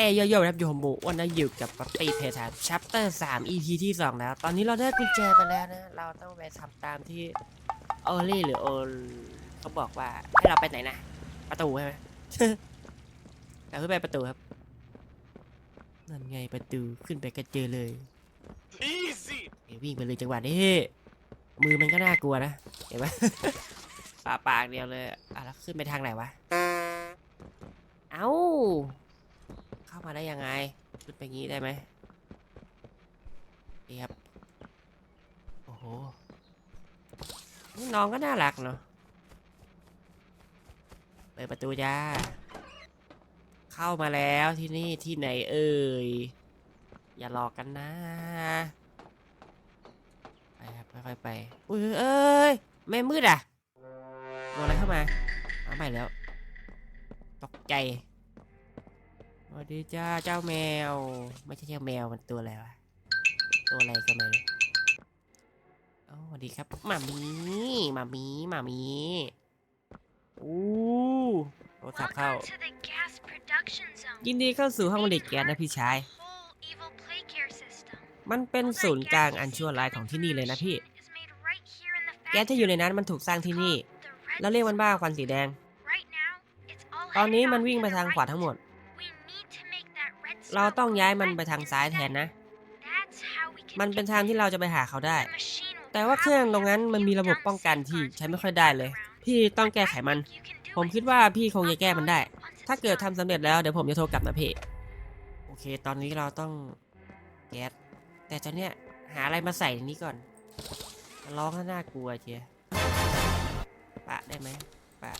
ฮ้ยโยโย่ครับอยู่ผมบูวันนี้อยู่กับป๊อปปี้เพทาชัปเตอร์สาม EP ที่สองแล้ว ตอนนี้เราได้กุญแจไปแล้วนะ เราต้องไปทำตามที่โอลี่หรือโอเขาบอกว่าให้เราไปไหนนะ ประตูใช่ไหมเราขึ้นไปประตูครับ นั่นไงประตูขึ้นไปก็เจอเลย Easy! เอ้ยวิ่งไปเลยจังหวะนี้มือมันก็น่ากลัวนะ เห็นไหมปากปากเดียวเลยอะแล้วขึ้นไปทางไหนวะ เอ้า เข้ามาได้ยังไงขึ้นไปงี้ได้ไหมนี่ครับ โอ้โหนี่น้องก็น่ารักเนาะ เปิดประตูจ้า เข้ามาแล้วที่นี่ที่ไหนเอ่ย อย่าหลอกกันนะ ไปครับค่อยๆไป อุ้ยเอ้ยไม่มืดอะโดนอะไรเข้ามาเอาใหม่แล้ว ตกใจส วัสดีจ้าเจ้าแมว ไม่ใช่เจ้าแมวมันตัวอะไรวะตัวอะไรก็ไม่รู้โอ้สวัสดีครับหมามีหมามีหมามีอู้โทรศัพท์เข้า Welcome to the gas production zone. ยินดีเข้าสู่ห้องผลิตแก๊สนะพี่ชาย Whole evil play care system. มันเป็นศูนย์กลางอันชั่วร้ายของที่นี่เลยนะพี่ Is made right here in the แก๊สที่อยู่ในนั้นมันถูกสร้างที่นี่ factory. The red แล้วเรียกมันว่าควันสีแดง Right now, it's all ตอนนี้ headed มัน off วิ่ง to ไป the ทางขวา right. ทั้งหมด เรา smoke ต้องย้ายมัน red ไปทางซ้ายแทน instead. นะ That's how we can มันเป็น get ทางที่ there. เราจะไปหาเขาได้ The machine will แต่ว่าเครื่อง probably ตรงนั้น have มัน a มี few ระบบป้องกัน dumb ที่ safeguards ใช้ไม่ to ค่อยได้เลย around. พี่ต้องแก้ไขมัน I think you can do ผม it. คิดว่าพี่คงจะแก้มันได้ Once it's ถ้าเกิด done. ทำสำเร็จแล้วเดี๋ยวผมจะโทรกลับนะพี่ โอเค ตอนนี้เราต้องแก๊ส แต่ตอนเนี้ยหาอะไรมาใส่ในนี้ก่อนร้องก็น่ากลัวเชียปะได้ไหมปะ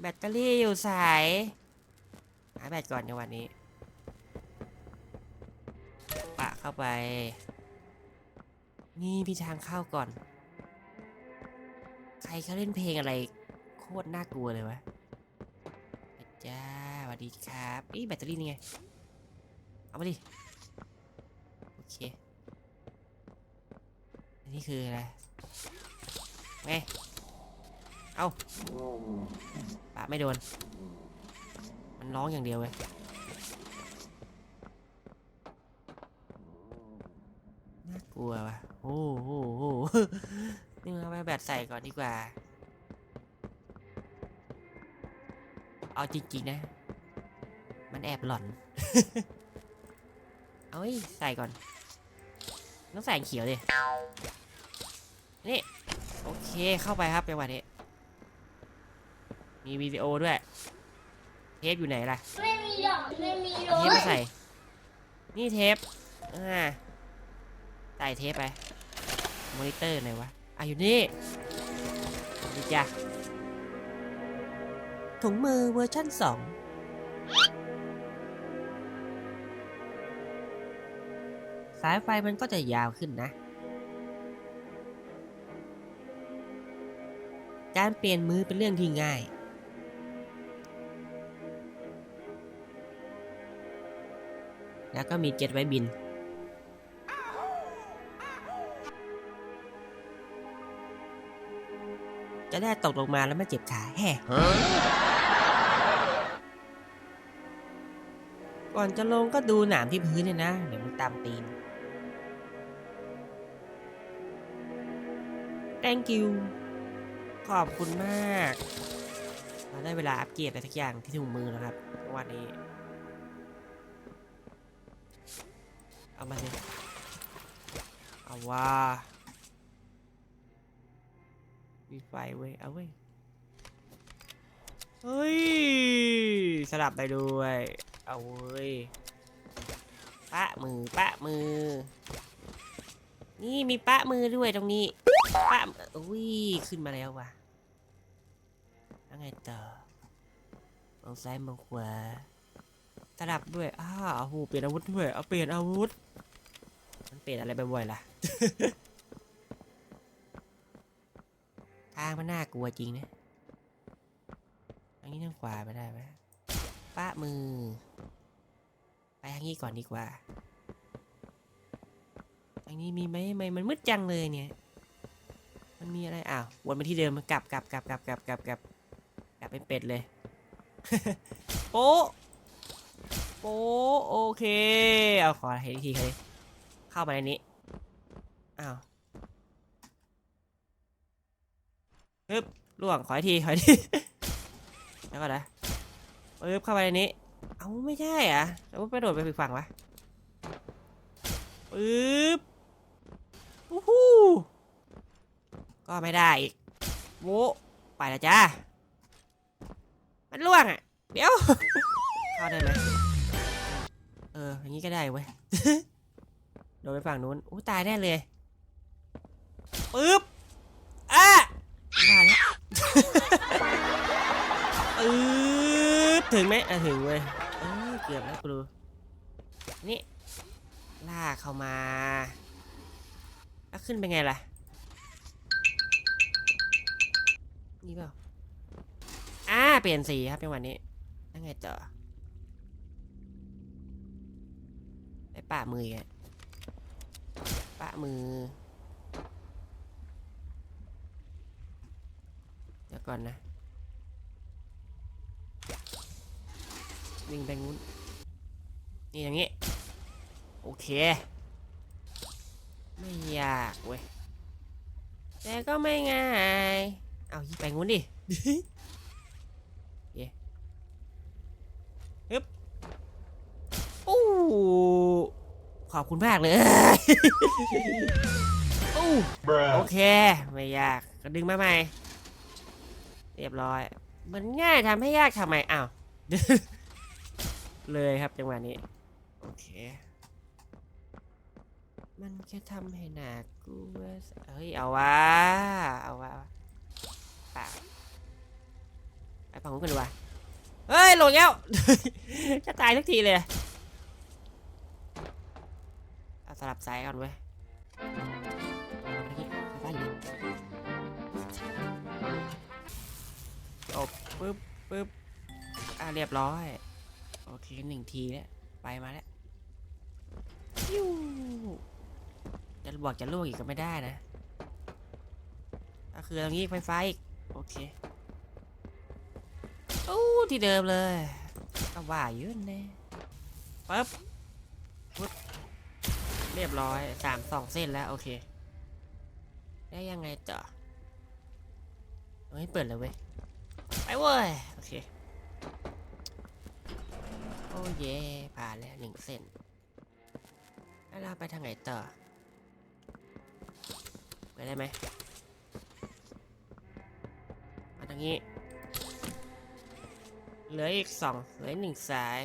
แบตเตอรี่อยู่สาย หาแบตก่อนในวันนี้ ปะ เข้าไป นี่พี่ทางเข้าก่อน ใครเขาเล่นเพลงอะไร โคตรน่ากลัวเลยวะจ้าสวัสดีครับอีแบตเตอรี่นี่ไง เอามาดิ โอเค อันนี้คืออะไรไงเอาปะไม่โดน มันร้องอย่างเดียวเลยน่า กลัวว่ะโอ้โหโอ้โหนี่เอาไปแบตใส่ก่อนดีกว่า เอาจริงๆนะ มันแอบหลอน เอาไว้ใส่ก่อน ต้องใส่เขียวดิ นี่ โอเคเข้าไปครับจังหวะนี้ มีวิดีโอด้วย เทปอยู่ไหนล่ะ ไม่มีหรอกไม่มีเลเอาเทปยมาใส่ นี่เทป อ่า ใส่เทปไป มอนิเตอร์ไหนวะ อะอยู่นี่ดีจ้ะถุงมือเวอร์ชั่นสองสายไฟมันก็จะยาวขึ้นนะ การเปลี่ยนมือเป็นเรื่องที่ง่ายแล้วก็มีเจ็ตไว้บิน จะได้ตกลงมาแล้วไม่เจ็บขาแฮ่ก่อนจะลงก็ดูหนามที่พื้นเนี่ยนะ เดี๋ยวมันตามตีน thank you ขอบคุณมากเราได้เวลาอัปเกรดอะไรทุกอย่างที่ถุงมือแล้วครับวันนี้ เอามาสิเอาว่า มีไฟเว้ย เอาเว้ย เฮ้ย สลับได้ด้วย เอาเว้ย ปะมือ ปะมือ นี่มีปะมือด้วยตรงนี้ ปะอุ้ย ขึ้นมาแล้วว่ะแล้วไงต่อ มองซ้ายมองขวาสลับด้วยอ้าวโอ้โหเปลี่ยนอาวุธด้วย เอาเปลี่ยนอาวุธ มันเปลี่ยนอะไรบ่อยๆล่ะ ทางมันน่ากลัวจริงนะทางนี้ทางขวาไปได้ไหมป้ามือ ไปทางนี้ก่อนดีกว่าทางนี้มีไหมไม่มันมืดจังเลยเนี่ย มันมีอะไรอ้าววนมาที่เดิมกลับกลับกลับกลับกลับกลับกลับกลับเป็นเป็ดเลยโป๊ะโป๊โอ้โอเค เอาขอเห็นทีเลยเข้ามาในนี้อ้าว ปึ๊บล่วงขออีกทีขออีกทีแล้วก็นะปึ๊บเข้ามาในนี้เอาไม่ใช่อะแล้วไปโดดไปอีกฝั่งวะปึ๊บวู้ฮู้ก็ไม่ได้อีกโวไปแล้วจ้ามันล่วงอะ เดี๋ยวเข้าได้ไหมเอออย่างนี้ก็ได้เว้ยโดนไปฝั่งนู้นอู้ตายแน่เลยปึ๊บอะ ว่าแล้วปึ๊บถึงไหมอะถึงเว้ยเออเกือบแล้วกูดูนี่ลากเข้ามาแล้วขึ้นเป็นไงล่ะ นี่เปล่าอ่าเปลี่ยนสีครับจังหวะนี้ยังไงต่อไปปะมืออีกอะปะมือ เดี๋ยว ก่อนนะ วิ่งไปงู้น นี่อย่างงี้ โอเค ไม่ยากเว้ย แต่ก็ไม่ง่าย เอาไปงู้นดิเย่ฮึบอู้ขอบคุณมากเลยอู้โอเค ไม่ยาก ก็ดึงมาใหม่ เรียบร้อย มันง่ายทำให้ยากทำไมอ้าว เลยครับจังหวะนี้ โอเค มันจะทำให้หนักกูว่าเฮ้ย เอาวะ เอาวะป่าไปฟังกันดีกว่าเฮ้ยหลดแล้ว จะตายทุกทีเลย เอาสลับสายก่อนเว้ย ปึ๊บปึ๊บอะเรียบร้อย โอเคหนึ่งทีแล้วไปมาแล้วยูจะบอกจะลวกอีกก็ไม่ได้นะก็คือตรงนี้ไฟฟ้าอีก โอเคโอ้ที่เดิมเลยก็ว่ายืนแน่ปึ๊บปึ๊บเรียบร้อยสามสองเส้นแล้ว โอเค ได้ยังไงต่อเฮ้ยเปิดเลยเว้ย ไปเว้ย โอเค โอ้เย่ผ่านแล้วหนึ่งเส้น แล้วเราไปทางไหนต่อ ไปได้ไหมมาทางนี้ เหลืออีกสองเหลือหนึ่งสาย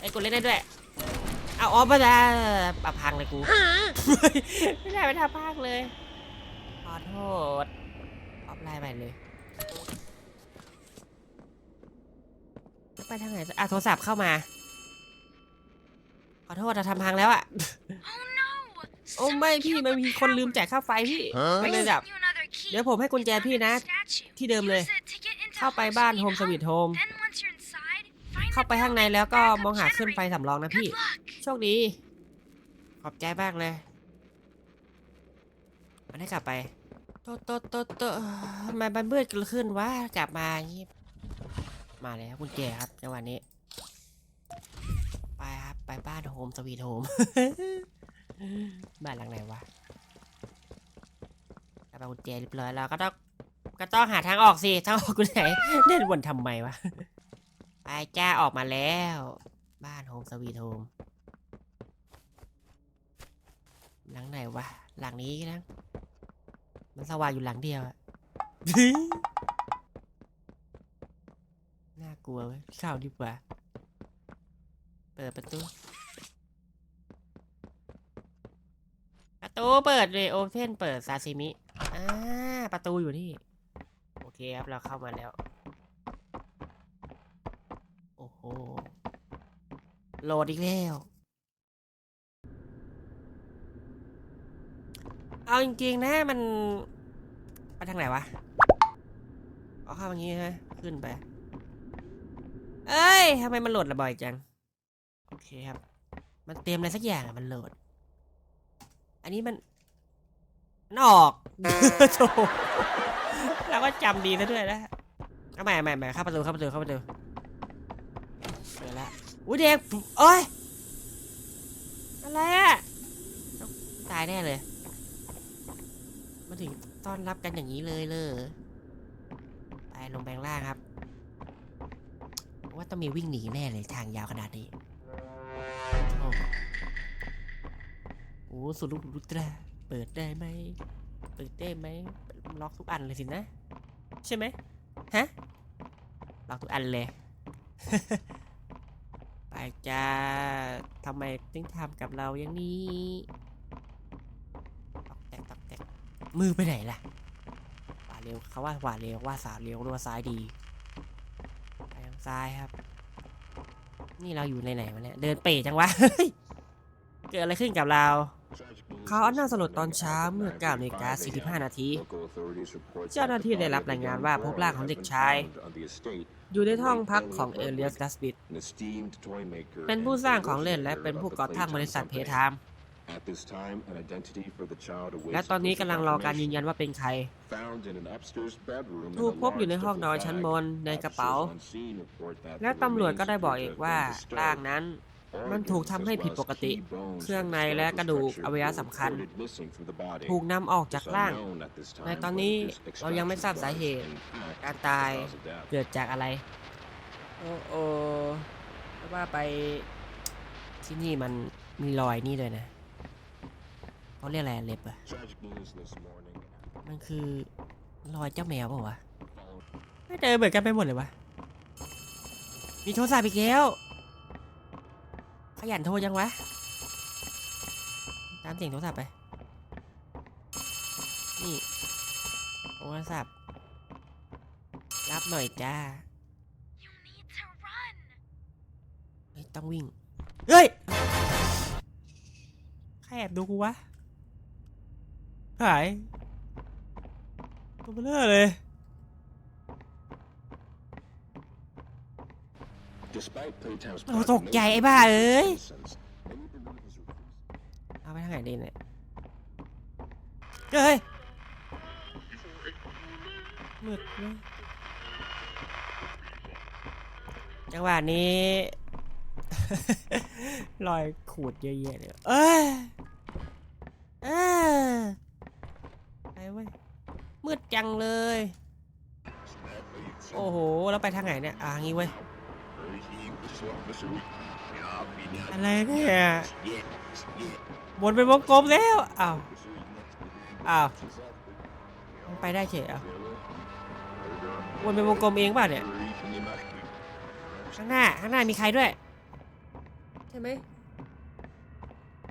ไอ้กูเล่นได้ด้วย เอาออฟมาแล้วปะพังเลยกู ไม่ได้ไปทำพังเลย ขอโทษ ออฟไลน์ไปเลย ไปทางไหนอะโทรศัพท์เข้ามา ขอโทษเราทำพังแล้วอะ Oh no! โอ้ไม่พี่มันมีคนลืมจ่ายค่าไฟพี่มันเลยแบบ You another key. เดี๋ยวผมให้กุญแจพี่นะ Statue. ที่เดิมเลย Use it to get into เข้าไป homes บ้าน you โฮ need มสวีท help. โฮม Then once you're inside, find เข้า the ไปข้างใน building แล้วก็ backup มองหาขึ้นไฟ generator. สำรองนะพี่ Good luck. โชคดี ขอบใจมากเลยมันได้กลับไปโตโตโตโตทำไมมันมืดขึ้นวะกลับมาอย่างงี้ มาแล้วกุญแจครับจังหวะนี้ ไปครับ ไปบ้านโฮมสวีทโฮม บ้านหลังไหนวะกลับมากุญแจเรียบร้อยแล้วก็ต้องก็ต้องหาทางออกสิทางออกกูไหนเดินวนทำไมวะไปจ้าออกมาแล้ว บ้านโฮมสวีทโฮมหลังไหนวะหลังนี้นะมันสว่างอยู่หลังเดียวอะากลัวเว้ยเข้าดีกว่า เปิดประตู ประตูเปิดเลยโอเพนเปิดซาซิมิ อ่า ประตูอยู่นี่ โอเคครับ เราเข้ามาแล้ว โอ้โห โหลดอีกแล้ว เอาจริงๆนะมัน ไปทางไหนวะ เอาเข้าอย่างงี้ฮะ ขึ้นไป เอ้ยทำไมมันโหลดระบ่อยจัง โอเคครับ มันเตรียมอะไรสักอย่างอะมันโหลด อันนี้มันมันออกโถ่เราก็จำดีซะด้วยนะเอาใหม่เอาใหม่เอาใหม่เข้าประตูเข้าประตูเข้าประตูเปิดละอุ้ยเด็กโอ้ยอะไรอะต้องตายแน่เลย มาถึงต้อนรับกันอย่างนี้เลยเลยไปลงแบงล่างครับ ว่าต้องมีวิ่งหนีแน่เลยทางยาวขนาดนี้โอ้โหสุดลูกรุตราเปิดได้ไหม เปิดได้ไหม ล็อกทุกอันเลยสินะ ใช่ไหมฮะ ล็อกทุกอันเลย ไปจ้าทำไมถึงทำกับเราอย่างนี้ ตอกแตกตอกแตกมือไปไหนล่ะขวาเร็วเขาว่าขวาเร็วว่าสาวเร็วหรือว่าซ้ายดี ซ้ายครับ นี่เราอยู่ในไหนวะเนี่ยเดินเป๋จังวะ เกิดอะไรขึ้นกับเรา เขาอันน่าสลดตอนเช้าเมื่อ9นาฬิกา45 นาที เจ้าหน้าที่ได้รับรายงานว่าพบร่างของเด็กชาย อยู่ในห้องพักของเอเลียสดัสบิดเป็นผู้สร้างของเล่นและเป็นผู้ก่อตั้งบริษัทเพทาม และตอนนี้กำลังรอการยืนยันว่าเป็นใคร ถูกพบอยู่ในห้องนอนชั้นบนในกระเป๋า และตำรวจก็ได้บอกอีกว่าร่างนั้น มันถูกทำให้ผิดปกติ เครื่องในและกระดูกอวัยวะสำคัญ ถูกนำออกจากร่าง ในตอนนี้เรายังไม่ทราบสาเหตุ การตายเกิดจากอะไร โอ้โอว่าไปที่นี่มันมีรอยนี่ด้วยนะ เขาเรียกอะไรเล็บอะมันคือรอยเจ้าแมวเปล่าวะไม่เจอเหมือนกันไปหมดเลยวะ มีโทรศัพท์อีกแล้ว ขยันโทรยังวะ ตามเสียงโทรศัพท์ไป นี่ โทรศัพท์ รับหน่อยจ้า You need to run. เฮ้ยต้องวิ่ง เฮ้ย ใครแอบดูกูวะ หายตัวเบลอเลยเราตกใจไอ้บ้าเอ้ย เอาไปทางไหนดีเนี่ย เฮ้ย มืดเลยจังหวะนี้ รอยขูดเยอะแยะเลยเอ้ยเอ้ยไปเว้ย มืดจังเลย โอ้โห แล้วไปทางไหนเนี่ย อ่างี้เว้ย อะไรเนี่ยวนเป็นวงกลมแล้ว อ้าว อ้าวมันไปได้เฉยเหรอะวนเป็นวงกลมเองป่ะเนี่ย ข้างหน้า ข้างหน้ามีใครด้วย ใช่ไหม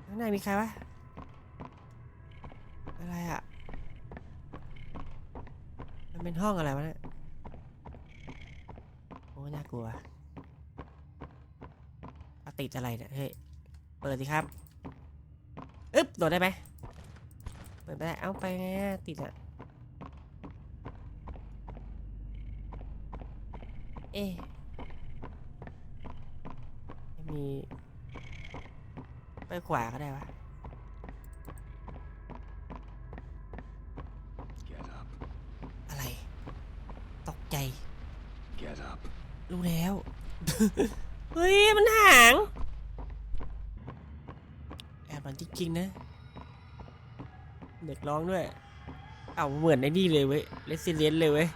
ข้างหน้ามีใครวะ อะไรอะมัน เป็นห้องอะไรวะเนี่ย โอ้ น่ากลัวติดอะไรเนี่ย เฮ้ย เปิดสิครับ อึ๊บ โดดได้ไหมเปิดไม่ได้ เอาไปไงติดอะ เอ๊ะไม่มี ไปขวาก็ได้วะ แล้ว เฮ้ย มันหาง แอบมันจริงๆนะ เด็กร้องด้วย เอาเหมือนไอ้นี่เลยเว้ยเลสซิเลียนเลยเว้ย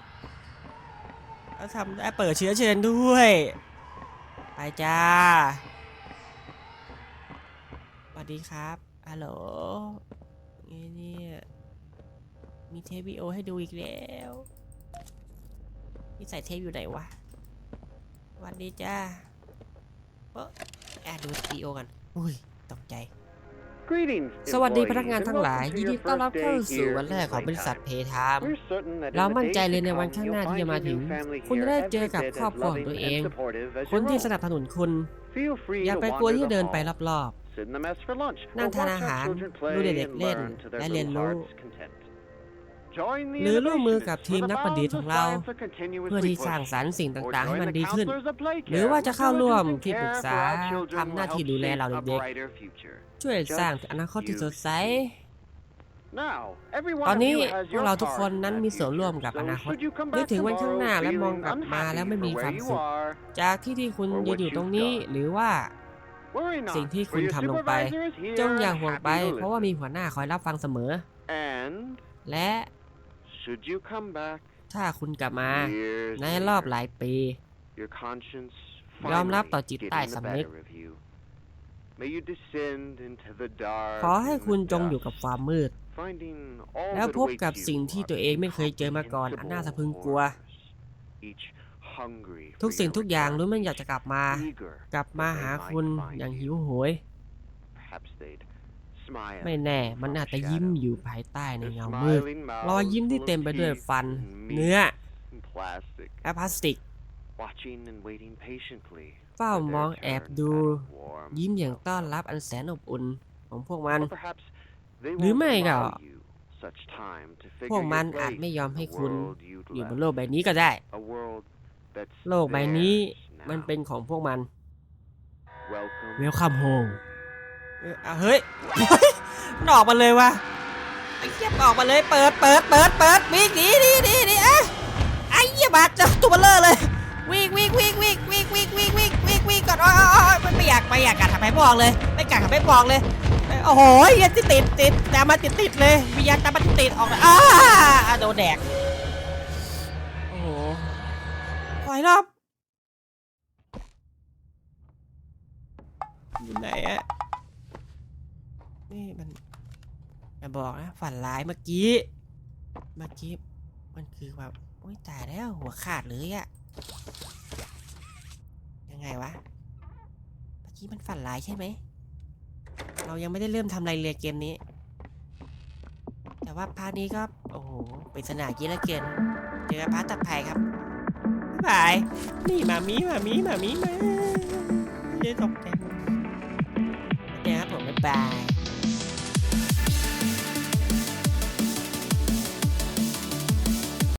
เขาทำได้เปิดเชื้อเชิญด้วย ไปจ้าสวัสดีครับฮัลโหลไงเนี่ยมีเทปวิดีโอให้ดูอีกแล้วนี่ใส่เทปอยู่ไหนวะส วัสดีจ้าเออแอบดูวิดีโอกัน อุ้ยตกใจสวัสดีพนักงานทั้งหลายยินดีต้อนรับเข้าสู่วันแรกของบริษัทเพทาม เรามั่นใจเลยในวันข้างหน้าที่จะมาถึงคุณจะได้เจอกับครอบครัวของตัวเองคนที่สนับสนุนคุณอย่าไปกลัวที่จะเดินไปรอบๆนั่งทานอาหารดูเด็กๆเล่นและเรียนรู้ หรือร่วมมือกับทีมนักประดิษฐ์ของเรา เพื่อที่สร้างสรรค์สิ่งต่างๆ ให้มันดีขึ้น หรือว่าจะเข้าร่วมที่ปรึกษาทำหน้าที่ดูแลเราเด็กๆช่วยสร้างอนาคตที่สดใสตอนนี้พวกเราทุกคนนั้นมีส่วนร่วมกับอนาคตนึกถึงวันข้างหน้าและมองกลับมาแล้วไม่มีความสุข จากที่ที่คุณยืนอยู่ตรงนี้หรือว่า สิ่งที่คุณทำลงไป จงอย่าห่วงไป เพราะว่ามีหัวหน้าคอยรับฟังเสมอ และ ถ้าคุณกลับมาในรอบหลายปียอมรับต่อจิตใต้สำนึกขอให้คุณจงอยู่กับความมืด แล้วพบกับสิ่งที่ตัวเองไม่เคยเจอมาก่อนอันน่าสะพรึงกลัว ทุกสิ่งทุกอย่างล้วนมันอยากจะกลับมา กลับมาหาคุณอย่างหิวโหย ไม่แน่ มันอาจจะยิ้มอยู่ภายใต้ในเงามืดรอยยิ้มที่เต็มไปด้วยฟัน เนื้อและพลาสติก เฝ้ามองแอบดู ยิ้มอย่างต้อนรับอันแสนอบอุ่นของพวกมัน หรือไม่ก็พวกมันอาจไม่ยอมให้คุณอยู่บนโลกใบนี้ก็ได้ โลกใบนี้มันเป็นของพวกมัน Welcome home เออเอาเฮ้ยเฮ้ยมันออกมาเลยว่ะไอ้เหี้ยมันออกมาเลยเปิดเปิดเปิดเปิดวิ่งหนีหนีหนีหนีอะไอ้เหี้ยบาดเจอตัวเบลเลอร์เลยวิ่งวิ่งวิ่งวิ่งวิ่งวิ่งวิ่งวิ่งวิ่งวิ่งก่อนอ๋ออ๋ออ๋อไม่ไม่อยากไม่อยากกัดทำให้มองเลยไม่กัดทำให้มองเลยเอ้ยโอ้โหเหี้ยติดติดติดแต่มาติดติดเลยวิญญาณตามมาติดติดออกเลยอ้าอะโดนแดกโอ้โหปล่อยรอบอยู่ไหนอะ นี่มันอย่าบอกนะฝันร้ายเมื่อกี้ เมื่อกี้ มันคือแบบโอ้ยตายแล้วหัวขาดเลยอะยังไงวะ เมื่อกี้มันฝันร้ายใช่ไหม เรายังไม่ได้เริ่มทำอะไรเลยเกมนี้ แต่ว่าพาร์ทนี้ก็โอ้โหปริศนากี้ละเกินเจอพาร์ทตัดภัยครับบ๊ายบาย นี่มามีมามีมามีมาเดี๋ยวตกใจเนี่ยครับผมบ๊ายบาย